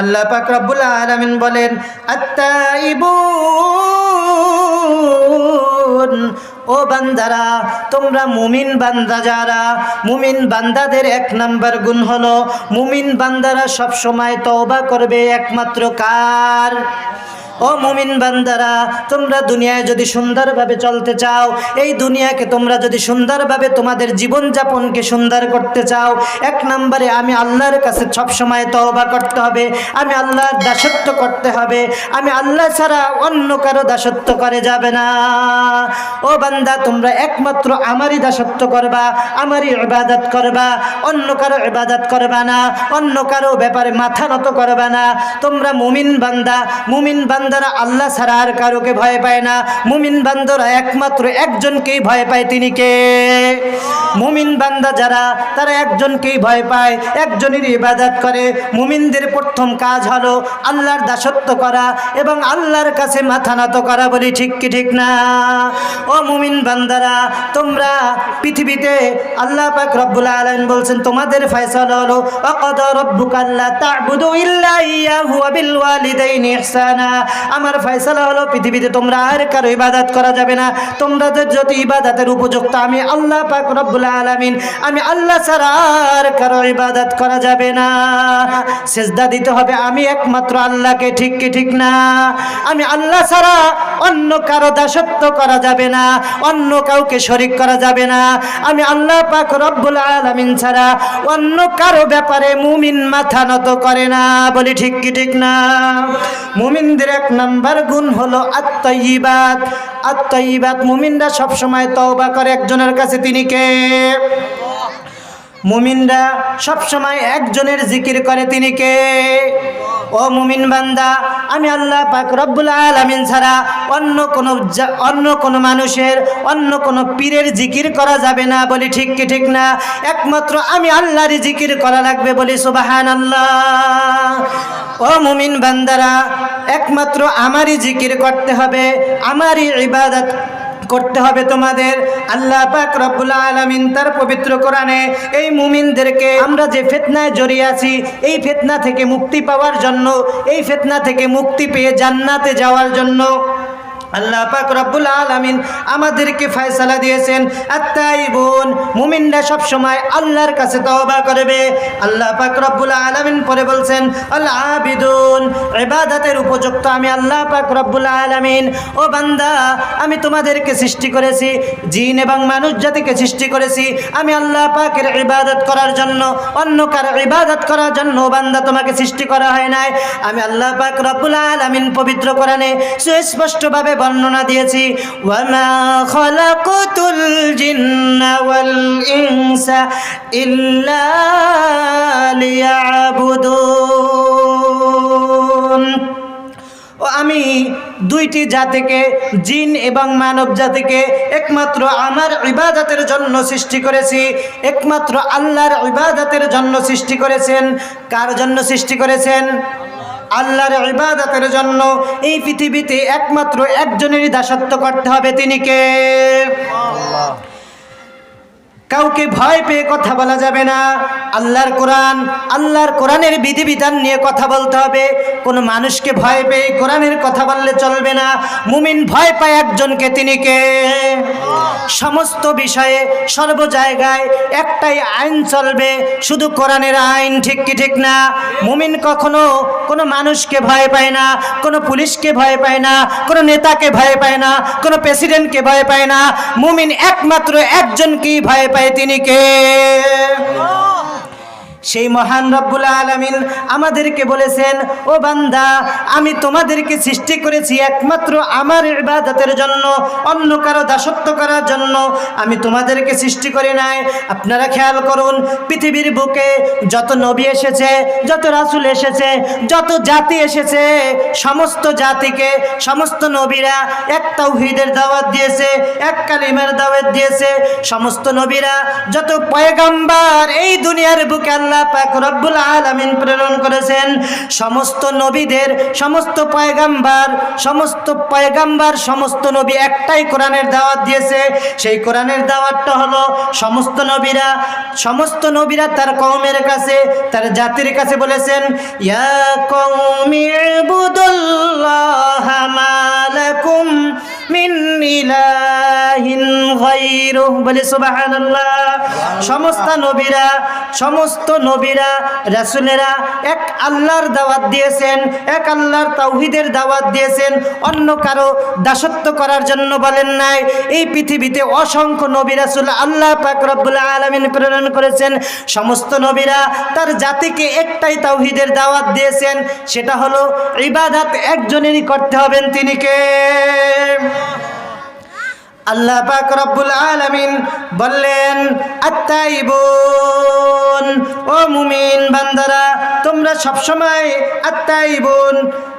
আল্লাহ পাক রব্বুল আলামিন বলেন, আত্তাইবুন, ও বান্দারা, তোমরা মুমিন বান্দা যারা, মুমিন বান্দাদের এক নাম্বার গুণ হলো, মুমিন বান্দারা সব সময় তওবা করবে একমাত্র কার? ও মুমিন বান্দারা, তোমরা দুনিয়ায় যদি সুন্দরভাবে চলতে চাও, এই দুনিয়াকে তোমরা যদি সুন্দরভাবে তোমাদের জীবনযাপনকে সুন্দর করতে চাও, এক নম্বরে আমি আল্লাহর কাছে সবসময় তওবা করতে হবে, আমি আল্লাহর দাসত্ব করতে হবে, আমি আল্লাহ ছাড়া অন্য কারও দাসত্ব করে যাবে না। ও বান্দা, তোমরা একমাত্র আমারই দাসত্ব করবা, আমারই ইবাদত করবা, অন্য কারও ইবাদত করবা না, অন্য কারও ব্যাপারে মাথা নত করবা না। তোমরা মুমিন বান্দা, মুমিন বান্দারা আল্লাহ ছাড়া আর কারোকে ভয় পায় না। মুমিন বান্দারা একমাত্র একজনকেই ভয় পায়। তিনি কে? মুমিন বান্দা যারা, তারা একজনকেই ভয় পায়। একজনের ইবাদত করে। মুমিনদের প্রথম কাজ হলো আল্লাহর দাসত্ব করা এবং আল্লাহর কাছে মাথা নত করা বলি ঠিক কি ঠিক না? ও মুমিন বান্দারা, তোমরা পৃথিবীতে আল্লাহ পাক রব্বুল আলামিন বলছেন, তোমাদের ফয়সালা হলো ওয়াকাদা রাব্বুকা আল্লা তা'বুদু ইল্লা ইয়াহু ওয়া বিল ওয়ালিদাইনি ইহসানা। আমার ফয়সালা হলো পৃথিবীতে তোমরা আর কারও ইবাদাত করা যাবে না। তোমাদের যদি ইবাদাতের উপযুক্ত, আমি আল্লাহ পাক রব্বুল আলামিন, আমি আল্লাহ ছাড়া আর কারও ইবাদাত করা যাবে না। সেজদা দিতে হবে, আমি একমাত্র আল্লাহকে, ঠিক কি ঠিক না? আমি আল্লাহ ছাড়া অন্য কারও দাসত্ব করা যাবে না, অন্য কাউকে শরিক করা যাবে না। আমি আল্লাহ পাক রব্বুল আলামিন ছাড়া অন্য কারও ব্যাপারে মুমিন মাথা নত করে না। বলি ঠিক কি ঠিক না? মুমিনদের এক নাম্বার গুণ হলো আত্মইবাদ আত্মইবাদ মুমিনরা সবসময় তওবা করে, একজনের কাছে তিনি কে? মুমিনরা সবসময় একজনের জিকির করে, তিনি কে? ও মুমিন বান্দা, আমি আল্লাহ পাক রব্বুল আলামিন ছাড়া অন্য কোনো অন্য কোনো মানুষের, অন্য কোনো পীরের জিকির করা যাবে না বলি ঠিক কি ঠিক না? একমাত্র আমি আল্লাহরই জিকির করা লাগবে বলি সুবাহান আল্লাহ ও মুমিন বান্দারা, একমাত্র আমারই জিকির করতে হবে, আমারই ইবাদত করতে হবে তোমাদের। আল্লাহ পাক রব্বুল আলামিন তার পবিত্র কোরআনে এই মুমিনদেরকে আমরা যে ফেতনায় জড়িয়ে আছি, এই ফেতনা থেকে মুক্তি পাওয়ার জন্য, এই ফেতনা থেকে মুক্তি পেয়ে জান্নাতে যাওয়ার জন্য আল্লাহ পাক রব্বুল আলামিন আমাদেরকে ফয়সালা দিয়েছেন। আত্তাইবুন, মুমিনরা সব সময় আল্লাহর কাছে তওবা করবে। আল্লাহ পাক রব্বুল আলামিন পরে বলছেন, আল আবিদুন, ইবাদতের উপযুক্ত আমি আল্লাহ পাক রব্বুল আলামিন। ও বান্দা, আমি তোমাদেরকে সৃষ্টি করেছি, জিন এবং মানুষ জাতিকে সৃষ্টি করেছি। আমি আল্লাহ পাকের ইবাদত করার জন্য অন্য কারও ইবাদত করার জন্য বান্দা তোমাকে সৃষ্টি করা হয় নাই। আমি আল্লাহ পাক রব্বুল আলামিন পবিত্র কোরআনে সুস্পষ্টভাবে বর্ণনা দিয়েছি জিন্না ওয়াল ইল্লা ও আমি দুইটি জাতিকে, জিন এবং মানব জাতিকে, একমাত্র আমার ইবাদতের জন্য সৃষ্টি করেছি, একমাত্র আল্লাহর ইবাদতের জন্য সৃষ্টি করেছেন। কার জন্য সৃষ্টি করেছেন? আল্লাহর ইবাদতের জন্য এই পৃথিবীতে একমাত্র একজনেরই দাসত্ব করতে হবে তিনি কে? কাউকে ভয় পেয়ে কথা বলা যাবে না। আল্লাহর কোরআন, আল্লাহর কোরআনের বিধিবিধান নিয়ে কথা বলতে হবে। কোনো মানুষকে ভয় পেয়ে কোরআনের কথা বললে চলবে না। মুমিন ভয় পায় একজনকে, তিনি কে? সমস্ত বিষয়ে সর্ব জায়গায় একটাই আইন চলবে। শুধু কোরআনের আইন ঠিক কি ঠিক না? মুমিন কখনো কোনো মানুষকে ভয় পায় না, কোনো পুলিশকে ভয় পায় না, কোনো নেতাকে ভয় পায় না, কোনো প্রেসিডেন্টকে ভয় পায় না। মুমিন একমাত্র একজনকেই ভয় পায়। তিনি কে? সেই মহান রব্বুল আলামিন আমাদেরকে বলেছেন, ও বান্দা, আমি তোমাদেরকে সৃষ্টি করেছি একমাত্র আমার ইবাদতের জন্য, অন্য কারও দাসত্ব করার জন্য। আমি তোমাদেরকে সৃষ্টি করি নাই। আপনারা খেয়াল করুন, পৃথিবীর বুকে যত নবী এসেছে, যত রাসূল এসেছে, যত জাতি এসেছে, সমস্ত জাতিকে, সমস্ত নবীরা এক তাওহীদের দাওয়াত দিয়েছে, এক কালিমার দাওয়াত দিয়েছে। সমস্ত নবীরা যত পয়গাম্বার এই দুনিয়ার বুকে আল্লাহ পাক রব্বুল আলামিন প্রেরণ করেছেন। সমস্ত নবীদের, সমস্ত পয়গাম্বার সমস্ত পয়গাম্বার, সমস্ত নবী একটাই কোরআনের দাওয়াত দিয়েছে। সেই কোরআনের দাওয়াতটা হলো সমস্ত নবীরা সমস্ত নবীরা তার কওমের কাছে, তার জাতির কাছে বলেছেন, ইয়া কওমি ইবুদুল্লাহ মিন ইলাহিন বলে সুবহানাল্লাহ। সমস্ত নবীরা সমস্ত নবীরা, রাসূলেরা এক আল্লাহর দাওয়াত দিয়েছেন, এক আল্লাহর তাওহীদের দাওয়াত দিয়েছেন। অন্য কারও দাসত্ব করার জন্য বলেন নাই। এই পৃথিবীতে অসংখ্য নবী, রাসূল আল্লাহ পাক রব্বুল আলামিন প্রেরণ করেছেন। সমস্ত নবীরা তার জাতিকে একটাই তাওহীদের দাওয়াত দিয়েছেন, সেটা হলো ইবাদত একজনেরই করতে হবেন। তিনি কে? 감사합니다. আল্লাহ পাক রব্বুল আলামিন বললেন, আত্তাইবুন, ও মুমিন বান্দারা, তোমরা সবসময় আত্তাইবুন।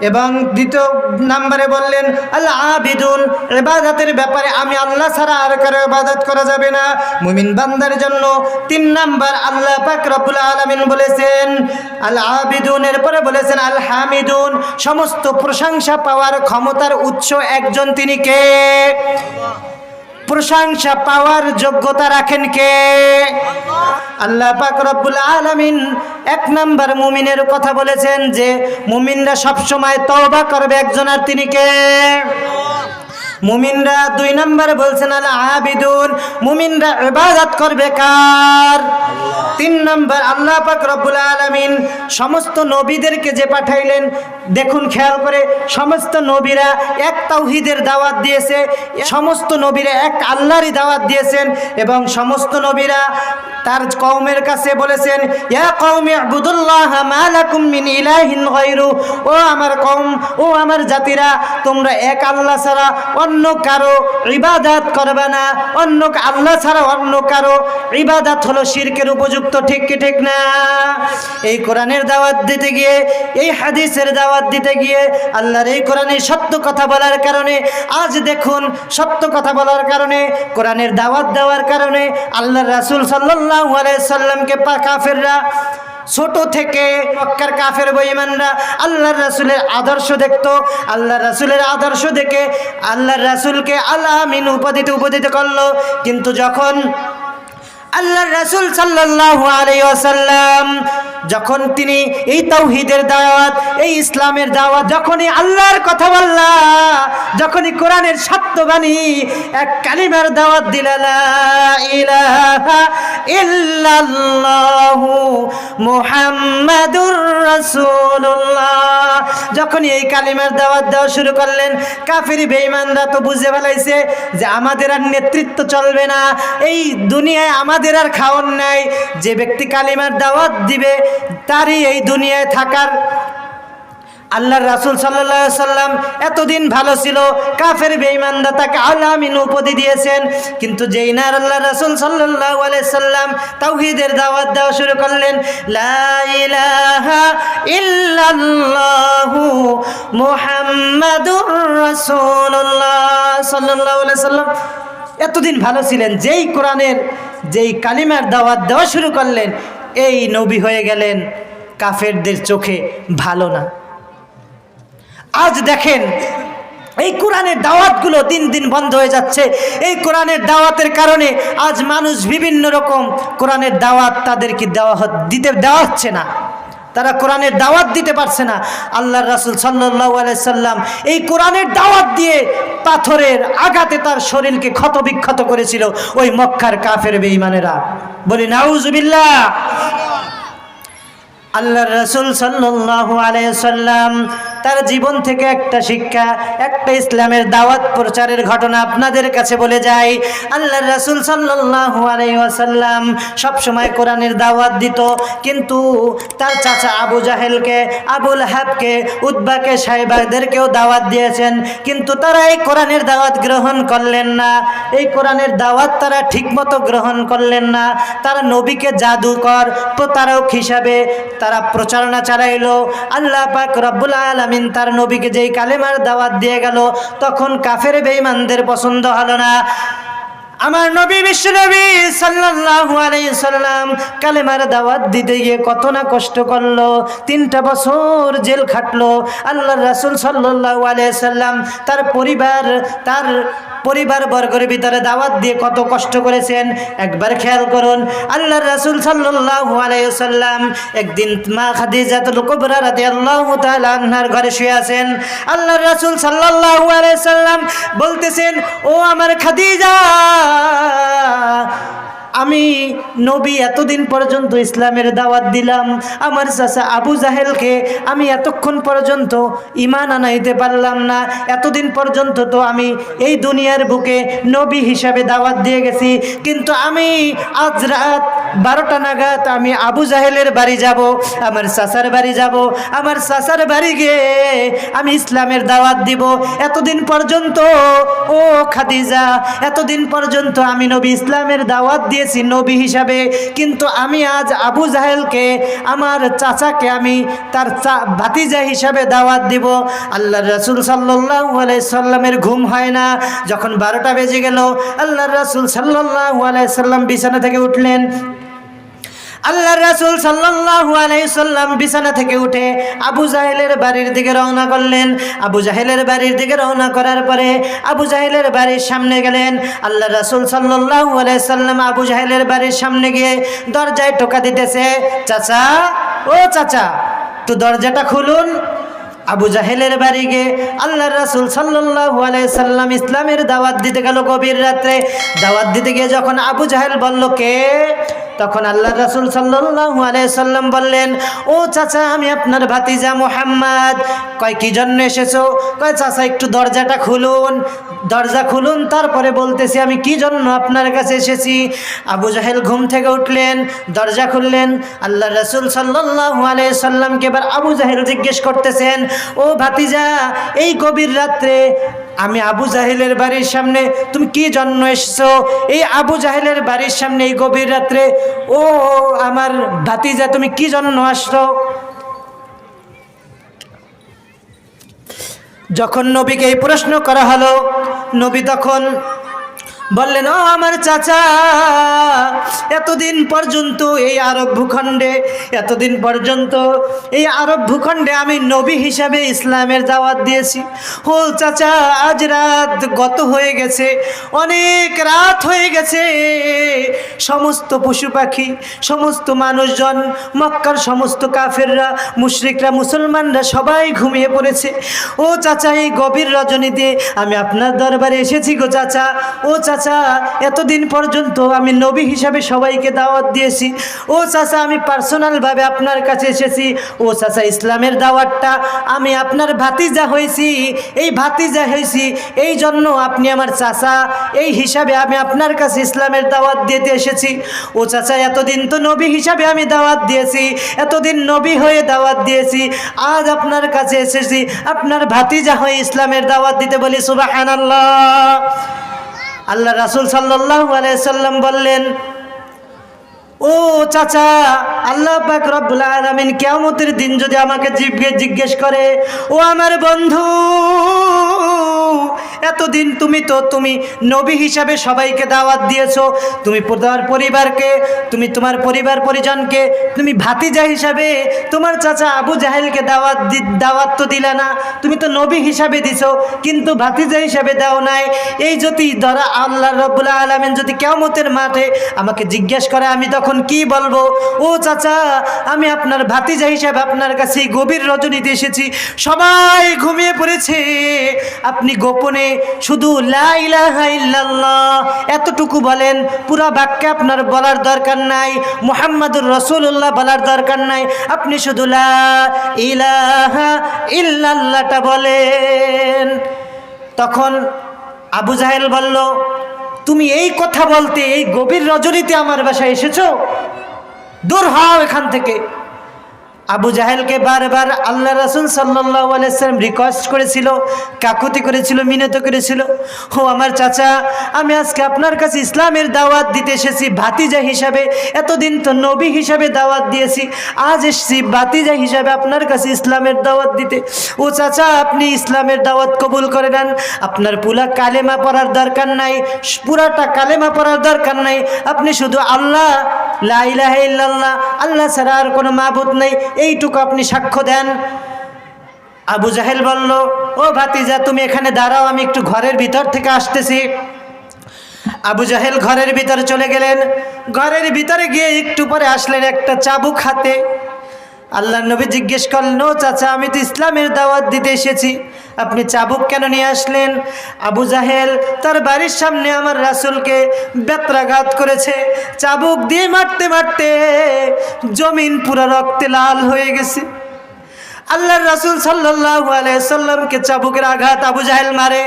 এবং দ্বিতীয় নাম্বারে বললেন আল্লাহ আবিদুন ইবাদতের ব্যাপারে আমি আল্লাহ ছাড়া আর কারও ইবাদত করা যাবে না। মুমিন বান্দার জন্য তিন নাম্বার আল্লাহ পাক রব্বুল আলামিন বলেছেন আল আবিদুনের পরে বলেছেন আল হামিদুন সমস্ত প্রশংসা পাওয়ার ক্ষমতার উৎস একজন তিনি কে? প্রশংসা পাওয়ার যোগ্যতা রাখেন কে? আল্লাহ পাক রব্বুল আলামিন এক নাম্বার মুমিনের কথা বলেছেন যে, মুমিনরা সব সময় তওবা করবে একজন আর তিনি কে? মুমিনরা দুই নম্বরে বলছেন, আল আবিদুন। মুমিনরা ইবাদত করবে কার? তিন নম্বর, আল্লাহ পাক রব্বুল আলামিন সমস্ত নবীদেরকে যে পাঠাইলেন দেখুন, খেয়াল করে, সমস্ত নবীরা এক তাওহীদের দাওয়াত দিয়েছে, সমস্ত নবীরা এক আল্লাহরই দাওয়াত দিয়েছেন এবং সমস্ত নবীরা তার কওমের কাছে বলেছেন, ইয়া কওমি ইবুদুল্লাহ মা লাকুম মিন ইলাহিন গায়রু। ও আমার কওম, ও আমার জাতিরা, তোমরা এক আল্লাহ ছাড়া অন্য কারও ইবাদত করবে না, অন্য আল্লাহ ছাড়া অন্য কারও ইবাদত হলো শিরকের উপযুক্ত, ঠিক কি ঠিক না? এই কোরআনের দাওয়াত দিতে গিয়ে, এই হাদিসের দাওয়াত দিতে গিয়ে আল্লাহর এই কোরআনের সত্য কথা বলার কারণে, আজ দেখুন সত্য কথা বলার কারণে, কোরআনের দাওয়াত দেওয়ার কারণে আল্লাহর রাসূল আলাইহি সাল্লামকে পা কাফেররা, ছোট থেকে মক্কার কাফের বইমানরা আল্লাহর রাসূলের আদর্শ দেখতো। আল্লাহর রাসূলের আদর্শ দেখে আল্লাহর রাসূলকে আলামিন উপাধিতে উপদিত করল। কিন্তু যখন আল্লাহর রাসূল সাল্লাল্লাহু আলাই ওয়াসাল্লাম যখন তিনি এই তাওহীদের দাওয়াত, এই ইসলামের দাওয়াত, যখনই আল্লাহর কথা বললা, যখনই কোরআনের সত্যবাণী, এক কালিমার দাওয়াত দিলা, লা ইলাহা ইল্লাল্লাহু মুহাম্মাদুর যখনই এই কালিমার দাওয়াত দেওয়া শুরু করলেন, কাফিরি বেঈমানরা তো বুঝে ফেলাইছে যে আমাদের আর নেতৃত্ব চলবে না। এই দুনিয়ায় আমাদের আর খাওয়ার নাই। যে ব্যক্তি কালিমার দাওয়াত দিবে তারই এই দুনিয়ায় থাকার। আল্লাহ রাসূল আলাইহি সাল্লাম এতদিন ভালো ছিল, কাফের বেঈমানরা তাকে আলামিন উপাধি দিয়েছেন, কিন্তু যেই না আল্লাহর রাসূল আলাইহি সাল্লাম তাওহীদের দাওয়াত দেওয়া শুরু করলেন ইল্লাল্লাহু সাল্লাম এতদিন ভালো ছিলেন, যেই কোরআনের, যেই কালিমার দাওয়াত দেওয়া শুরু করলেন এই নবী হয়ে গেলেন কাফেরদের চোখে ভালো না। আজ দেখেন, এই কোরআনের দাওয়াতগুলো দিন দিন বন্ধ হয়ে যাচ্ছে। এই কোরআনের দাওয়াতের কারণে আজ মানুষ বিভিন্ন রকম কোরআনের দাওয়াত তাদেরকে দেওয়া দিতে দেওয়া হচ্ছে না। তারা কোরআনের দাওয়াত দিতে পারছে না। আল্লাহর রাসুল সাল্লাহ সাল্লাম এই কোরআনের দাওয়াত দিয়ে পাথরের আঘাতে তার শরীরকে ক্ষত বিক্ষত করেছিল ওই মক্কার কাফের বেঈমানেরা। বলি, নাউজুবিল্লাহ। আল্লাহ রসুল সাল্লাল্লাহু আলাইহি সাল্লাম তার জীবন থেকে একটা শিক্ষা, একটা ইসলামের দাওয়াত প্রচারের ঘটনা আপনাদের কাছে বলে যাই। আল্লাহ রসুল সাল্লাল্লাহু আলাইহি ওয়াসাল্লাম সব সময় কোরআনের দাওয়াত দিত, কিন্তু তার চাচা আবু জাহেলকে, আবুল হাবকে উদ্বাকে সাহেবাদেরকেও দাওয়াত দিয়েছেন, কিন্তু তারা এই কোরআনের দাওয়াত গ্রহণ করলেন না। এই কোরআনের দাওয়াত তারা ঠিকমতো গ্রহণ করলেন না। তারা নবীকে জাদুকর প্রতারক হিসাবে তারা প্রচারণা চালাইলো। আল্লাহ পাক রব্বুল আলামিন তার নবীকে যেই কালেমার দাওয়াত দিয়ে গেল, তখন কাফের বেঈমানদের পছন্দ হলো না। আমার নবী, বিশ্ব নবী সাল্লাল্লাহু আলাইহি সাল্লাম কালেমার দাওয়াত দিতে গিয়ে কত না কষ্ট করল। তিনটা বছর জেল খাটলো। আল্লাহর রাসূল সাল্লাল্লাহু আলাইহি সাল্লাম তার পরিবার, তার পরিবার বর্গের ভিতরে দাওয়াত দিয়ে কত কষ্ট করেছেন, একবার খেয়াল করুন। আল্লাহ রাসুল সাল্লাল্লাহু আলাইহি সাল্লাম একদিন মা খাদিজাতুল কুবরা রাদিয়াল্লাহু তাআলা আনহার ঘরে শুয়ে আছেন। আল্লাহর রাসূল সাল্লাল্লাহু আলাইহি সাল্লাম বলতেছেন, ও আমার খাদিজা আমি নবী এতদিন পর্যন্ত ইসলামের দাওয়াত দিলাম। আমার চাচা আবু জাহেলকে আমি এতক্ষণ পর্যন্ত ইমান আনাইতে পারলাম না। এতদিন পর্যন্ত তো আমি এই দুনিয়ার বুকে নবী হিসাবে দাওয়াত দিয়ে গেছি। কিন্তু আমি আজ রাত বারোটা নাগাদ আমি আবু জাহেলের বাড়ি যাব, আমার চাচার বাড়ি যাব, আমার চাচার বাড়ি গিয়ে আমি ইসলামের দাওয়াত দিব। এতদিন পর্যন্ত, ও খাদিজা, এতদিন পর্যন্ত আমি নবী ইসলামের দাওয়াত দিয়েছি নবী হিসাবে। কিন্তু আমি আজ আবু জাহেলকে, আমার চাচাকে আমি তার চা, ভাতিজা হিসাবে দাওয়াত দিব। আল্লাহ রসুল সাল্লাহ সাল্লামের ঘুম হয় না। যখন বারোটা বেজে গেল আল্লাহ রসুল সাল্লাহ সাল্লাম বিছানা থেকে উঠলেন। আল্লাহ রাসুল সাল্লাল্লাহু আলাইহি সাল্লাম বিছানা থেকে উঠে আবু জাহেলের বাড়ির দিকে রওনা করলেন। আবু জাহেলের বাড়ির দিকে রওনা করার পরে আবু জাহেলের বাড়ির সামনে গেলেন। আল্লাহ রাসুল সাল্লাল্লাহু আলাইহি সাল্লাম আবু জাহেলের বাড়ির সামনে গিয়ে দরজায় টোকা দিতেছে, চাচা, ও চাচা, তো দরজাটা খুলুন। আবু জাহেলের বাড়ি গিয়ে আল্লাহ রাসুল আলাইহি সাল্লাম ইসলামের দাওয়াত দিতে গেল কবির রাত্রে। দাওয়াত দিতে গিয়ে যখন আবু জাহেল বলল, কে? তখন আল্লাহ রাসুল সাল্লাল্লাহু আলাইহি সাল্লাম বললেন, ও চাচা, আমি আপনার ভাতিজা মোহাম্মদ। কয়, কি জন্য এসেছ? কয়, চাচা, একটু দরজাটা খুলুন। দরজা খুলুন, তারপরে বলতেছি, আমি কি জন্য আপনার কাছে এসেছি? আবু জাহেল ঘুম থেকে উঠলেন, দরজা খুললেন। আল্লাহ রাসুল সাল্লাল্লাহু আলাইহি সাল্লামকে এবার আবু জাহেল জিজ্ঞেস করতেছেন, ও ভাতিজা, এই গভীর রাত্রে আমি আবু জাহেলের বাড়ির সামনে, তুমি কি জন্ম এসছো? এই আবু জাহেলের বাড়ির সামনে এই গভীর রাত্রে, ও আমার ভাতিজা, তুমি কি জন্ম আসছো যখন নবীকে এই প্রশ্ন করা হলো, নবী তখন বললেন, ও আমার চাচা, এতদিন পর্যন্ত এই আরব ভূখণ্ডে, এতদিন পর্যন্ত এই আরব ভূখণ্ডে আমি নবী হিসাবে ইসলামের দাওয়াত দিয়েছি। ও চাচা, আজ রাত গত হয়ে গেছে, অনেক রাত হয়ে গেছে। সমস্ত পশু পাখি, সমস্ত মানুষজন, মক্কার সমস্ত কাফেররা, মুশরিকরা, মুসলমানরা সবাই ঘুমিয়ে পড়েছে। ও চাচা, এই গভীর রজনীতে আমি আপনার দরবারে এসেছি গো চাচা। ও চাচা এতদিন পর্যন্ত আমি নবী হিসাবে সবাইকে দাওয়াত দিয়েছি। ও চাচা, আমি পার্সোনালভাবে আপনার কাছে এসেছি। ও চাচা, ইসলামের দাওয়াতটা আমি আপনার ভাতিজা হয়েছি। এই ভাতিজা হয়েছি, এই জন্য আপনি আমার চাচা, এই হিসাবে আমি আপনার কাছে ইসলামের দাওয়াত দিতে এসেছি। ও চাচা, এতদিন তো নবী হিসাবে আমি দাওয়াত দিয়েছি, এতদিন নবী হয়ে দাওয়াত দিয়েছি, আজ আপনার কাছে এসেছি। আপনার ভাতিজা হয়ে ইসলামের দাওয়াত দিতে বলি সুবাহ আল্লাহ রাসুল সাল্লাহ আলাইসাল্লাম বললেন ও চাচা আল্লাহ পাক রব্বুল আলামিন কিয়ামতের দিন যদি আমাকে জিজ্ঞেস করে, ও আমার বন্ধু, এতদিন তুমি তো তুমি নবী হিসাবে সবাইকে দাওয়াত দিয়েছ, তুমি তোমার পরিবারকে, তুমি তোমার পরিবার পরিজনকে, তুমি ভাতিজা হিসাবে তোমার চাচা আবু জাহেলকে দাওয়াত দাওয়াত তো দিলে না, তুমি তো নবী হিসাবে দিছো, কিন্তু ভাতিজা হিসাবে দাও নাই। এই যদি ধরা আল্লাহ রব্বুল আলমিন যদি কেমতের মাঠে আমাকে জিজ্ঞেস করে, আমি তখন কি বলব? ও চাচা, আমি আপনার ভাতিজা হিসাবে আপনার কাছে গভীর রজনীতে এসেছি। সবাই ঘুমিয়ে পড়েছে। আপনি গোপনে শুধু এতটুকু বলেন, পুরো বাক্যে আপনার বলার দরকার নাই, মুহাম্মাদুর রসুল্লাহ বলার দরকার নাই। আপনি শুধু লা ইলাহা ইল্লাল্লাহটা বলেন। তখন আবু জাহেল বলল, তুমি এই কথা বলতে এই গভীর রজনীতে আমার বাসায় এসেছ? দূর হও এখান থেকে। আবু জাহেলকে বারবার আল্লাহ রাসুল সাল্লাহ আলাইসাল্লাম রিকোয়েস্ট করেছিল, কাকুতি করেছিল, মিনত করেছিল। ও আমার চাচা, আমি আজকে আপনার কাছে ইসলামের দাওয়াত দিতে এসেছি, ভাতিজা হিসাবে, এতদিন তো নবী হিসাবে দাওয়াত দিয়েছি, আজ এসেছি ভাতিজা হিসাবে আপনার কাছে ইসলামের দাওয়াত দিতে। ও চাচা, আপনি ইসলামের দাওয়াত কবুল করে নেন। আপনার পুরা কালেমা পড়ার দরকার নাই, পুরাটা কালেমা পড়ার দরকার নাই। আপনি শুধু আল্লাহ, লা ইলাহা ইল্লাল্লাহ, আল্লাহ ছাড়া আর কোনো মাবুদ নেই। এইটুকু আপনি সাক্ষ্য দেন। আবু জাহেল বলল, ও ভাতিজা, তুমি এখানে দাঁড়াও, আমি একটু ঘরের ভিতর থেকে আসতেছি। আবু জাহেল ঘরের ভিতরে চলে গেলেন। ঘরের ভিতরে গিয়ে একটু পরে আসলেন একটা চাবুক হাতে। আল্লাহ নবী জিজ্ঞেস করলেন চাচা, আমি তো ইসলামের দাওয়াত দিতে এসেছি। আপনি চাবুক কেন নিয়ে আসলেন? আবু জাহেল তার বাড়ির সামনে আমার রাসুলকে বেত্রাঘাত করেছে। চাবুক দিয়ে মারতে মারতে জমিন পুরো রক্তে লাল হয়ে গেছে। আল্লাহর রাসুল সাল্লাহ সাল্লামকে চাবুকের আঘাত আবু জাহেল মারে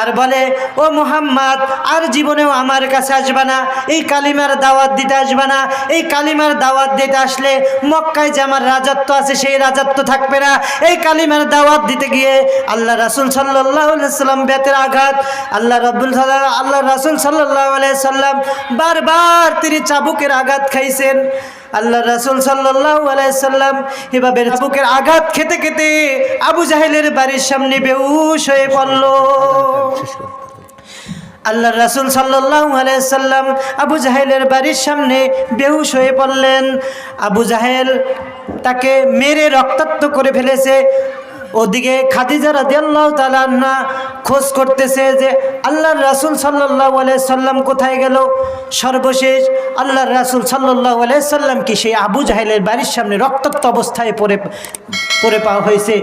আর বলে, ও মোহাম্মদ, আর জীবনেও আমার কাছে আসবে না। এই কালিমার দাওয়াত দিতে আসবে না। এই কালিমার দাওয়াত দিতে আসলে মক্কায় যে আমার রাজত্ব আছে, সেই রাজত্ব থাকবে না। এই কালিমার দাওয়াত দিতে গিয়ে আল্লাহ রাসুল সাল্লাহ সাল্লাম বেতের আঘাত। আল্লাহ রব্বুল আল্লাহ রাসুল সাল্লাহ সাল্লাম বারবার তিনি চাবুকের আঘাত খাইছেন। আল্লাহ রাসুল সাল্লাহ আলাইসাল্লাম এভাবে বুকের আঘাত খেতে খেতে আবু জাহেলের বাড়ির সামনে বেউস হয়ে পড়ল। আল্লাহ রাসুল সাল্লাহ আলাইসাল্লাম আবু জাহেলের বাড়ির সামনে বেহুশ হয়ে পড়লেন। আবু জাহেল তাকে মেরে রক্তাক্ত করে ফেলেছে। ওদিকে খাদিজা রাদিয়াল্লাহু তাআলা আনহা খোঁজ করতেছে যে আল্লাহর রাসূল আলাইহি সাল্লাম কোথায় গেল? সর্বশেষ আল্লাহর রাসূল সাল্লাল্লাহু আলাইহি সাল্লাম কি সেই আবু জাহেলের বাড়ির সামনে রক্তাক্ত অবস্থায় পড়ে পড়ে পাওয়া হয়েছে?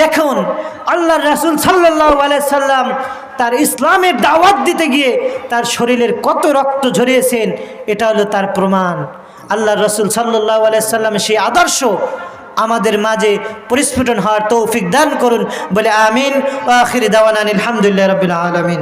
দেখুন, আল্লাহর রাসূল আলাইহি সাল্লাম তার ইসলামের দাওয়াত দিতে গিয়ে তার শরীরের কত রক্ত ঝরিয়েছেন, এটা হলো তার প্রমাণ। আল্লাহ রসুল সাল্লাহ আলাইসাল্লাম সেই আদর্শ আমাদের মাঝে পরিস্ফুটন হওয়ার তৌফিক দান করুন। বলে আমিন আখির দাওয়ান আলহামদুলিল্লাহ রবিল আলমিন।